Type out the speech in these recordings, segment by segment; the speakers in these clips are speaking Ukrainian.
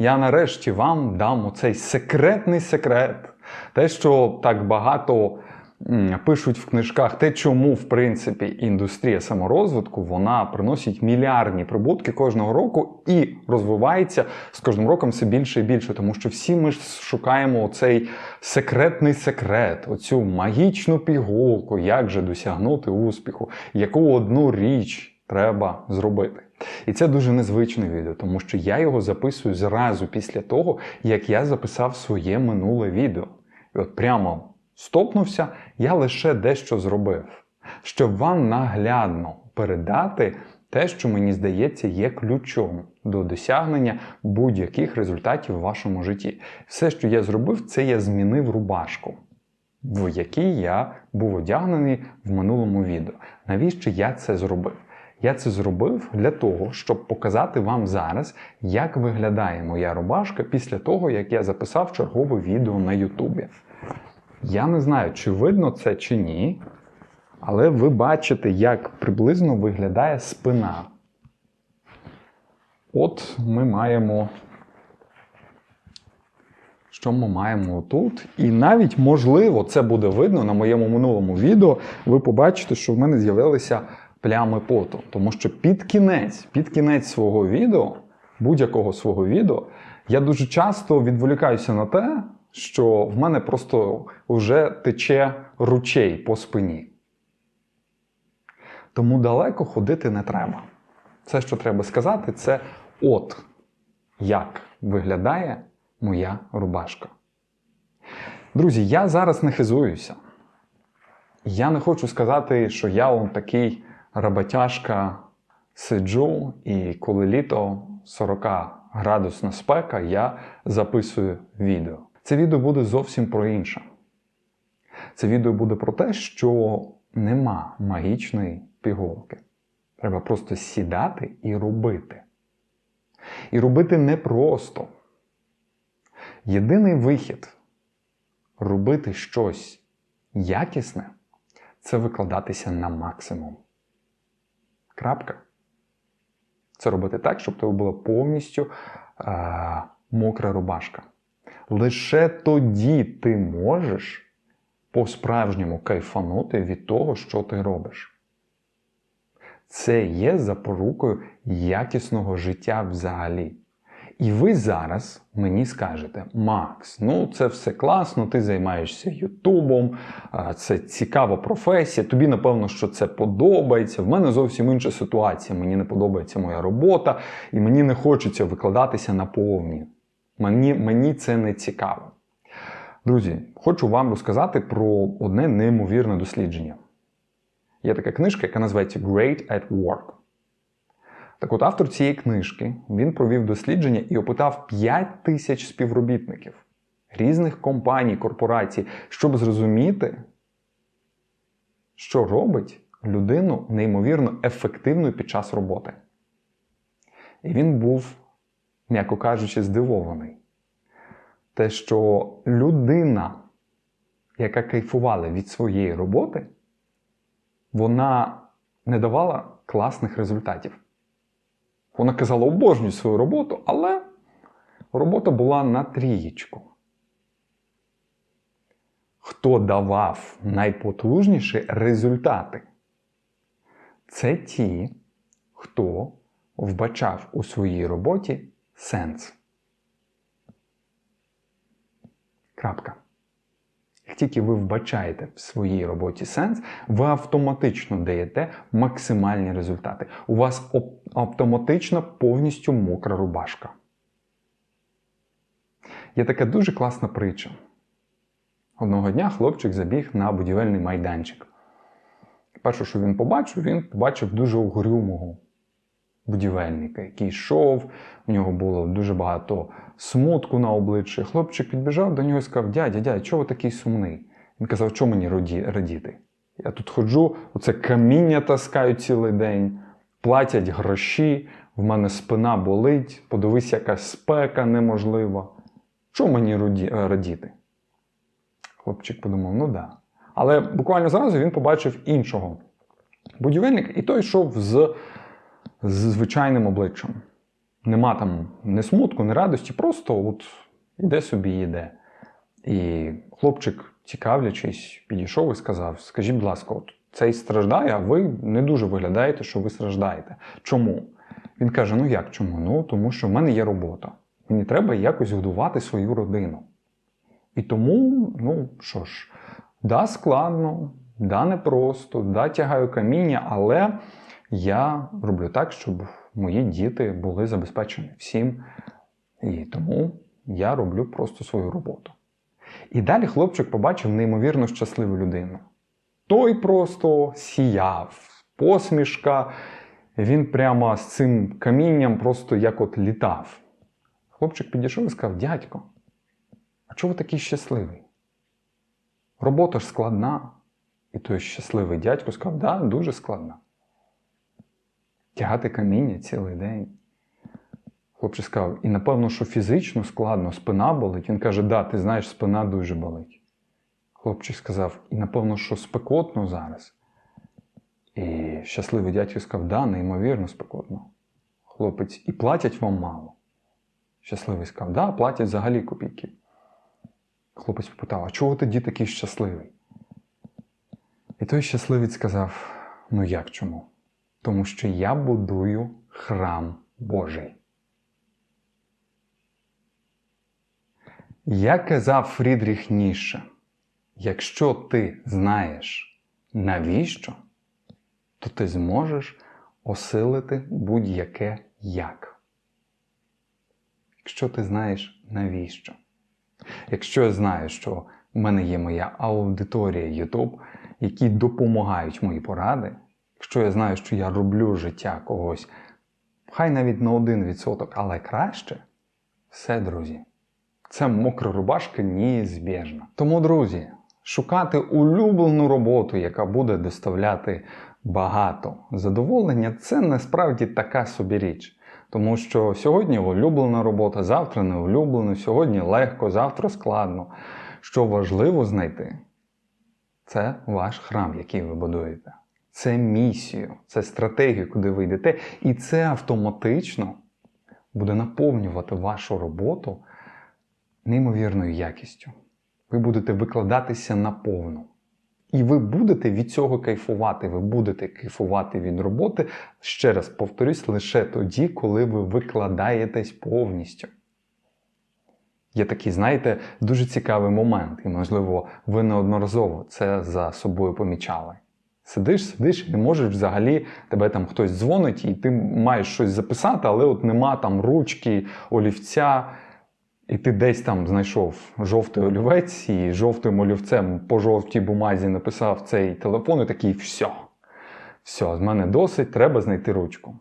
Я нарешті вам дам оцей секретний секрет. Те, що так багато пишуть в книжках, те, чому, в принципі, індустрія саморозвитку вона приносить мільярдні прибутки кожного року і розвивається з кожним роком все більше і більше. Тому що всі ми шукаємо оцей секретний секрет, оцю магічну пігулку, як же досягнути успіху, яку одну річ треба зробити. І це дуже незвичне відео, тому що я його записую зразу після того, як я записав своє минуле відео. І от прямо стопнувся, я лише дещо зробив, щоб вам наглядно передати те, що мені здається є ключом до досягнення будь-яких результатів в вашому житті. Все, що я зробив, це я змінив рубашку, в якій я був одягнений в минулому відео. Навіщо я це зробив? Я це зробив для того, щоб показати вам зараз, як виглядає моя рубашка після того, як я записав чергове відео на Ютубі. Я не знаю, чи видно це чи ні, але ви бачите, як приблизно виглядає спина. От ми маємо. Що ми маємо тут? І навіть, можливо, це буде видно на моєму минулому відео. Ви побачите, що в мене з'явилися плями поту. Тому що під кінець, під кінець свого відео, будь-якого свого відео, я дуже часто відволікаюся на те, що в мене просто вже тече ручей по спині. Тому далеко ходити не треба. Все, що треба сказати, це от як виглядає моя рубашка. Друзі, я зараз не хизуюся. Я не хочу сказати, що я он такий роботяжка сиджу, і коли літо 40 градусна спека, я записую відео. Це відео буде зовсім про інше. Це відео буде про те, що нема магічної пігулки. Треба просто сідати і робити. І робити не просто. Єдиний вихід робити щось якісне це викладатися на максимум. Крапка. Це робити так, щоб тебе була повністю е- мокра рубашка. Лише тоді ти можеш по-справжньому кайфанути від того, що ти робиш. Це є запорукою якісного життя взагалі. І ви зараз мені скажете, Макс, ну це все класно, ти займаєшся Ютубом, це цікава професія, тобі напевно, що це подобається. В мене зовсім інша ситуація. Мені не подобається моя робота, і мені не хочеться викладатися на повні. Мені, мені це не цікаво. Друзі, хочу вам розказати про одне неймовірне дослідження. Є така книжка, яка називається Great at Work. Так от автор цієї книжки він провів дослідження і опитав 5 тисяч співробітників різних компаній, корпорацій, щоб зрозуміти, що робить людину неймовірно ефективною під час роботи. І він був, м'яко кажучи, здивований. Те, що людина, яка кайфувала від своєї роботи, вона не давала класних результатів. Вона казала, обожнюю свою роботу, але робота була на трієчку. Хто давав найпотужніші результати? Це ті, хто вбачав у своїй роботі сенс. Крапка. Як тільки ви вбачаєте в своїй роботі сенс, ви автоматично даєте максимальні результати. У вас автоматично повністю мокра рубашка. Є така дуже класна притча. Одного дня хлопчик забіг на будівельний майданчик. Перше, що він побачив, він побачив дуже угрюмого будівельника, який йшов, у нього було дуже багато смутку на обличчі. Хлопчик підбіжав до нього і сказав: дядя, дядя, чого ви такий сумний? Він казав, чого мені радіти? Я тут ходжу, оце каміння таскаю цілий день, платять гроші, в мене спина болить, подивись, яка спека неможлива. Чого мені радіти? Хлопчик подумав, ну да. Але буквально зразу він побачив іншого будівельника, і той йшов з, з звичайним обличчям. нема там ні смутку, ні радості, просто от іде собі і йде. І хлопчик, цікавлячись, підійшов і сказав: Скажіть, будь ласка, от цей страждає, а ви не дуже виглядаєте, що ви страждаєте. Чому? Він каже: Ну як чому? Ну тому що в мене є робота. Мені треба якось годувати свою родину. І тому, ну що ж, да, складно, да, непросто, да, тягаю каміння, але я роблю так, щоб мої діти були забезпечені всім. І тому я роблю просто свою роботу. І далі хлопчик побачив неймовірно щасливу людину. Той просто сіяв, посмішка, він прямо з цим камінням просто як от літав. Хлопчик підійшов і сказав: дядько, а чого ви такий щасливий? Робота ж складна. І той щасливий дядько сказав, да, дуже складна. Тягати каміння цілий день. Хлопчик сказав, і напевно, що фізично складно, спина болить. Він каже, да, ти знаєш, спина дуже болить. Хлопчик сказав, і напевно, що спекотно зараз. І щасливий дядько сказав, да, неймовірно спекотно. Хлопець, і платять вам мало. Щасливий сказав, да, платять взагалі копійки. Хлопець попитав, а чого тоді такий щасливий? І той щасливець сказав: Ну як чому? Тому що я будую храм Божий. Як казав Фрідріх Ніше, якщо ти знаєш навіщо, то ти зможеш осилити будь-яке як. Якщо ти знаєш навіщо. Якщо я знаю, що в мене є моя аудиторія YouTube, які допомагають мої поради, якщо я знаю, що я роблю життя когось, хай навіть на 1%, але краще, все, друзі. Це мокра рубашка неізбіжна. Тому, друзі, шукати улюблену роботу, яка буде доставляти багато задоволення, це насправді така собі річ. Тому що сьогодні улюблена робота, завтра не улюблена, сьогодні легко, завтра складно. Що важливо знайти, це ваш храм, який ви будуєте. Це місію, це стратегію, куди ви йдете, і це автоматично буде наповнювати вашу роботу неймовірною якістю. Ви будете викладатися наповну. І ви будете від цього кайфувати. Ви будете кайфувати від роботи, ще раз повторюсь, лише тоді, коли ви викладаєтесь повністю. Є такий, знаєте, дуже цікавий момент, і, можливо, ви неодноразово це за собою помічали. Сидиш, сидиш і не можеш взагалі, тебе там хтось дзвонить, і ти маєш щось записати, але от нема там ручки, олівця. І ти десь там знайшов жовтий олівець і жовтим олівцем по жовтій бумазі написав цей телефон і такий все. Все, з мене досить, треба знайти ручку.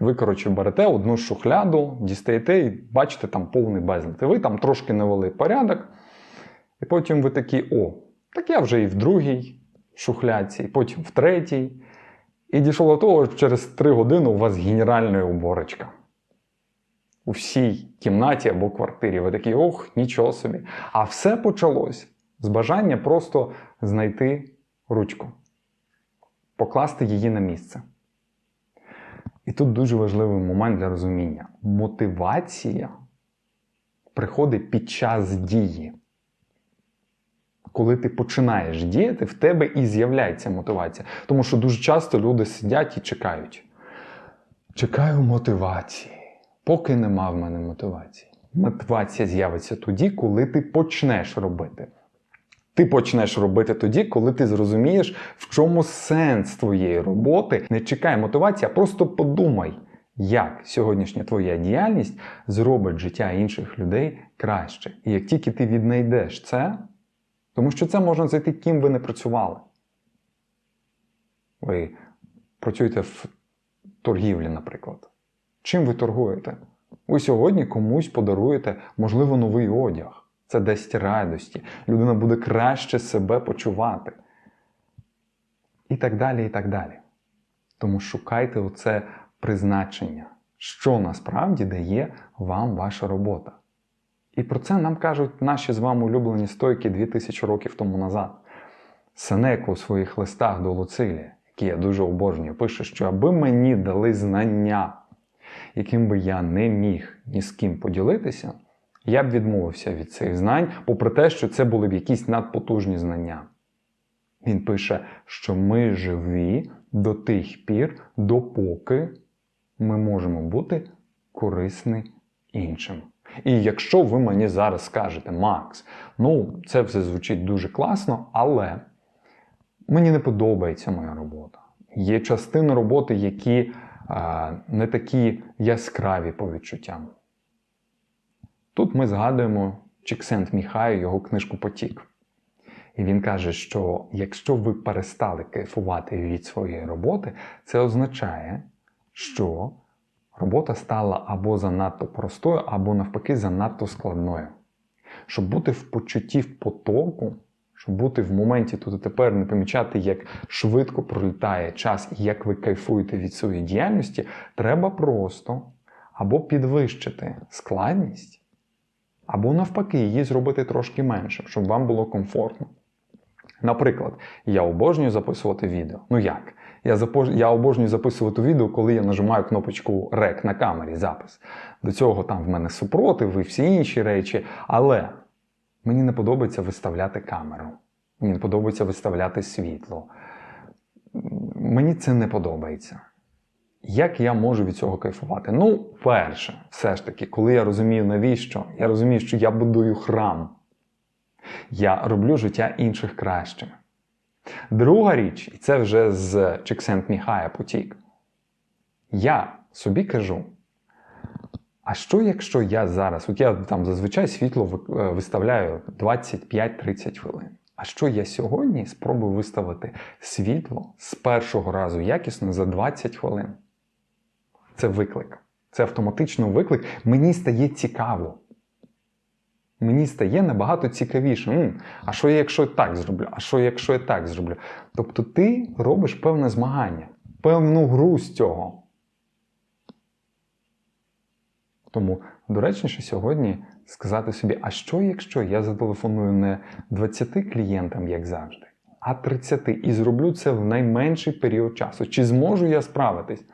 І ви, коротше, берете одну шухляду, дістаєте і бачите там повний безлад. І ви там трошки навели порядок. І потім ви такі, о, так я вже і в другій шухляці, потім в третій. І дійшло до того, що через три години у вас генеральна уборочка у всій кімнаті або квартирі. Ви такі, ох, нічого собі. А все почалось з бажання просто знайти ручку, покласти її на місце. І тут дуже важливий момент для розуміння. Мотивація приходить під час дії. Коли ти починаєш діяти, в тебе і з'являється мотивація. Тому що дуже часто люди сидять і чекають. Чекаю мотивації. Поки нема в мене мотивації. Мотивація з'явиться тоді, коли ти почнеш робити. Ти почнеш робити тоді, коли ти зрозумієш, в чому сенс твоєї роботи. Не чекай мотивації, а просто подумай, як сьогоднішня твоя діяльність зробить життя інших людей краще. І як тільки ти віднайдеш це, тому що це можна зайти, ким ви не працювали. Ви працюєте в торгівлі, наприклад. Чим ви торгуєте? Ви сьогодні комусь подаруєте, можливо, новий одяг. Це дасть радості. Людина буде краще себе почувати. І так далі, і так далі. Тому шукайте оце призначення, що насправді дає вам ваша робота. І про це нам кажуть наші з вами улюблені стойки 2000 років тому назад. Сенеко у своїх листах до Луцилія, які я дуже обожнюю, пише, що аби мені дали знання яким би я не міг ні з ким поділитися, я б відмовився від цих знань, попри те, що це були б якісь надпотужні знання. Він пише, що ми живі до тих пір, допоки ми можемо бути корисні іншим. І якщо ви мені зараз скажете, Макс, ну це все звучить дуже класно, але мені не подобається моя робота. Є частини роботи, які а, не такі яскраві по відчуттям. Тут ми згадуємо Чіксент Міхаю, його книжку Потік. І він каже, що якщо ви перестали кайфувати від своєї роботи, це означає, що робота стала або занадто простою, або навпаки занадто складною. Щоб бути в почутті в потоку, щоб бути в моменті тут і тепер, не помічати, як швидко пролітає час і як ви кайфуєте від своєї діяльності, треба просто або підвищити складність, або навпаки, її зробити трошки менше, щоб вам було комфортно. Наприклад, я обожнюю записувати відео. Ну як? Я, запож... я обожнюю записувати відео, коли я нажимаю кнопочку REC на камері запис. До цього там в мене супротив і всі інші речі. Але мені не подобається виставляти камеру. Мені не подобається виставляти світло. Мені це не подобається. Як я можу від цього кайфувати? Ну, перше, все ж таки, коли я розумію, навіщо, я розумію, що я будую храм. Я роблю життя інших кращими. Друга річ, і це вже з Чексент Міхая потік. Я собі кажу: а що, якщо я зараз, от я там зазвичай світло е, виставляю 25-30 хвилин. А що я сьогодні спробую виставити світло з першого разу якісно за 20 хвилин? Це виклик. Це автоматично виклик. Мені стає цікаво. Мені стає набагато цікавіше. М, а що я, якщо я так зроблю? А що якщо я так зроблю? Тобто ти робиш певне змагання, певну гру з цього. Тому доречніше сьогодні сказати собі: а що якщо я зателефоную не 20 клієнтам, як завжди, а 30 і зроблю це в найменший період часу? Чи зможу я справитись?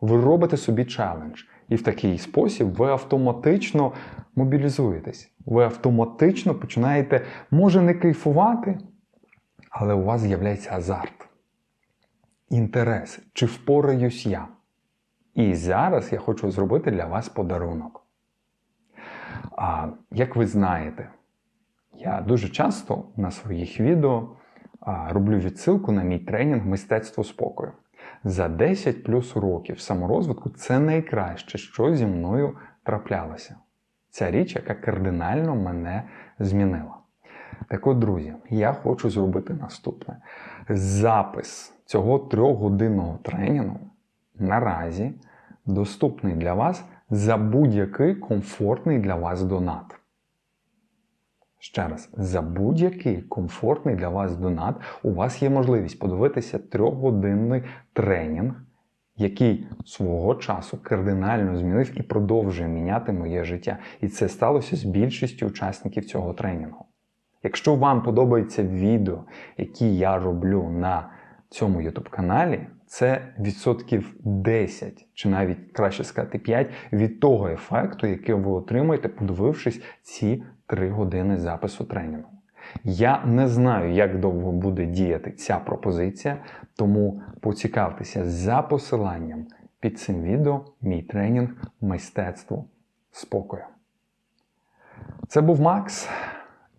Ви робите собі челендж. І в такий спосіб ви автоматично мобілізуєтесь. Ви автоматично починаєте, може, не кайфувати, але у вас з'являється азарт, інтерес, чи впораюсь я. І зараз я хочу зробити для вас подарунок. А, як ви знаєте, я дуже часто на своїх відео а, роблю відсилку на мій тренінг мистецтво спокою. За 10 плюс років саморозвитку це найкраще, що зі мною траплялося. Ця річ, яка кардинально мене змінила. Так от, друзі, я хочу зробити наступне: запис цього трьохгодинного тренінгу наразі доступний для вас за будь-який комфортний для вас донат. Ще раз, за будь-який комфортний для вас донат у вас є можливість подивитися трьохгодинний тренінг, який свого часу кардинально змінив і продовжує міняти моє життя. І це сталося з більшістю учасників цього тренінгу. Якщо вам подобається відео, які я роблю на цьому YouTube каналі, це відсотків 10, чи навіть краще сказати 5 від того ефекту, який ви отримаєте, подивившись ці 3 години запису тренінгу. Я не знаю, як довго буде діяти ця пропозиція, тому поцікавтеся за посиланням під цим відео мій тренінг Мистецтво спокою. Це був Макс,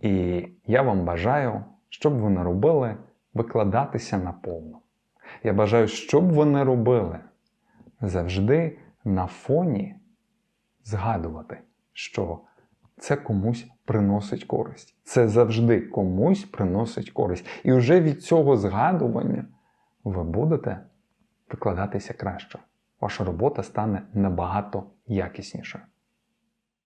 і я вам бажаю, щоб ви не робили викладатися наповну. Я бажаю, щоб ви не робили завжди на фоні згадувати, що це комусь приносить користь. Це завжди комусь приносить користь. І вже від цього згадування ви будете викладатися краще. Ваша робота стане набагато якіснішою.